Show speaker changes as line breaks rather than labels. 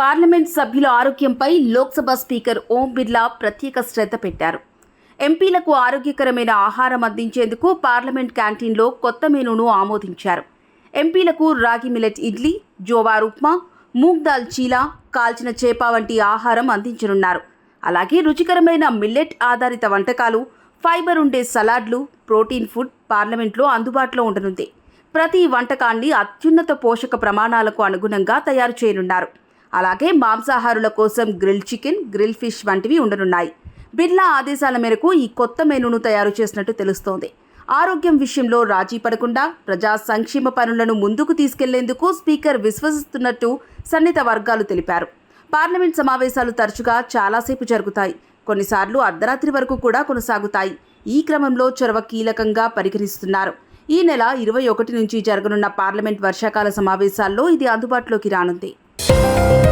Parliament సభ్యుల ఆరోగ్యంపై Lok Sabha speaker Om Birla ప్రత్యేక శ్రద్ధ పెట్టారు. ఎంపీలకు ఆరోగ్యకరమైన ఆహారం అందించేందుకు పార్లమెంట్ క్యాంటీన్లో కొత్త మెనూను ఆమోదించారు. ఎంపీలకు రాగి మిలెట్ ఇడ్లీ జోవార్ ఉప్మా మూంగ్ దాల్ చీలా కాల్చిన చేప వంటి ఆహారం అందించనున్నారు. అలాగే రుచికరమైన మిల్లెట్ ఆధారిత వంటకాలు ఫైబర్ ఉండే సలాడ్లు ప్రోటీన్ ఫుడ్ పార్లమెంట్లో అందుబాటులో ఉండనుంది. ప్రతి వంటకాన్ని అత్యున్నత పోషక ప్రమాణాలకు అనుగుణంగా తయారు చేయనున్నారు. అలాగే మాంసాహారుల కోసం గ్రిల్ చికెన్ గ్రిల్ ఫిష్ వంటివి ఉండనున్నాయి. బిర్లా ఆదేశాల మేరకు ఈ కొత్త మెనూను తయారు చేసినట్టు తెలుస్తోంది. ఆరోగ్యం విషయంలో రాజీ పడకుండా ప్రజా సంక్షేమ పనులను ముందుకు తీసుకెళ్ళేందుకు స్పీకర్ విశ్వసిస్తున్నట్టు సన్నిహిత వర్గాలు తెలిపారు. పార్లమెంట్ సమావేశాలు తరచుగా చాలాసేపు జరుగుతాయి. కొన్నిసార్లు అర్ధరాత్రి వరకు కూడా కొనసాగుతాయి. ఈ క్రమంలో చొరవ కీలకంగా పరిగణిస్తున్నారు. ఈ నెల ఇరవై ఒకటి నుంచి జరగనున్న పార్లమెంట్ వర్షాకాల సమావేశాల్లో ఇది అందుబాటులోకి రానుంది. you